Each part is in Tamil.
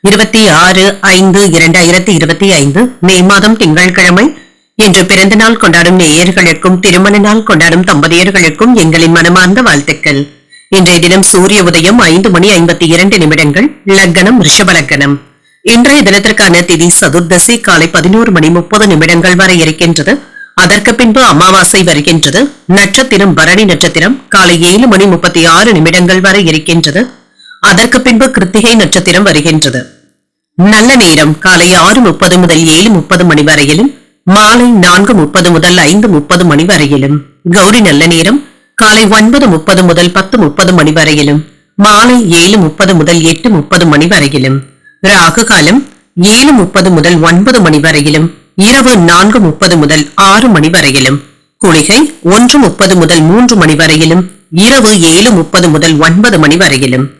இருபத்தி ஆறு ஐந்து இரண்டாயிரத்தி இருபத்தி ஐந்து மே மாதம் திங்கட்கிழமை இன்று பிறந்த நாள் கொண்டாடும் நேயர்களுக்கும் திருமண நாள் கொண்டாடும் தம்பதியர்களுக்கும் எங்களின் மனமார்ந்த வாழ்த்துக்கள். இன்றைய தினம் சூரிய உதயம் ஐந்து மணி ஐம்பத்தி இரண்டு நிமிடங்கள் லக்னம் ரிஷப லக்னம் இன்றைய தினத்திற்கான திதி சதுர்தசி காலை பதினோரு மணி முப்பது நிமிடங்கள் வரை இருக்கின்றது. அதற்கு பின்பு அமாவாசை வருகின்றது. நட்சத்திரம் பரணி நட்சத்திரம் காலை ஏழு மணி முப்பத்தி ஆறு நிமிடங்கள் வரை இருக்கின்றது. அதற்கு பின்பு கிருத்திகை நட்சத்திரம் வருகின்றது. நல்ல நேரம். காலை ஆறு முப்பது முதல் ஏழு முப்பது மணி வரையிலும் மாலை நான்கு முப்பது முதல் ஐந்து முப்பது மணி வரையிலும். கௌரி நல்ல நேரம். காலை ஒன்பது முப்பது முதல் பத்து முப்பது மணி வரையிலும் மாலை ஏழு முப்பது முதல் எட்டு முப்பது மணி வரையிலும். ராகு காலம் ஏழு முப்பது முதல் ஒன்பது மணி வரையிலும் இரவு நான்கு முப்பது முதல் ஆறு மணி வரையிலும். குளிகை ஒன்று முப்பது முதல் மூன்று மணி வரையிலும் இரவு ஏழு முப்பது முதல் ஒன்பது மணி வரையிலும்.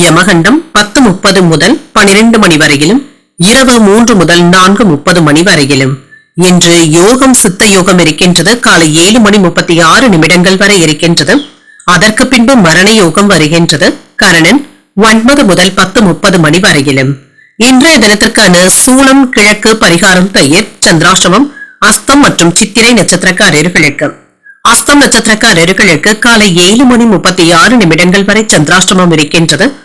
யமகண்டம் பத்து முப்பது முதல் பனிரெண்டு மணி வரையிலும் இரவு மூன்று முதல் நான்கு முப்பது மணி வரையிலும். இன்று யோகம் சித்த யோகம் இருக்கின்றது. காலை ஏழு மணி முப்பத்தி ஆறு நிமிடங்கள் வரை இருக்கின்றது. அதற்கு பின்பு மரண யோகம் வருகின்றது. கரணன் ஒன்பது முதல் பத்து முப்பது மணி வரையிலும். இன்றைய தினத்திற்கான சூளம் கிழக்கு பரிகாரம் தயிர் சந்திராசிரமம் அஸ்தம் மற்றும் சித்திரை நட்சத்திரக்காரர்களுக்கு. அஸ்தம் நட்சத்திரக்காரர்களுக்கு காலை ஏழு மணி முப்பத்தி ஆறு நிமிடங்கள் வரை சந்திராஷ்டமம் இருக்கின்றது.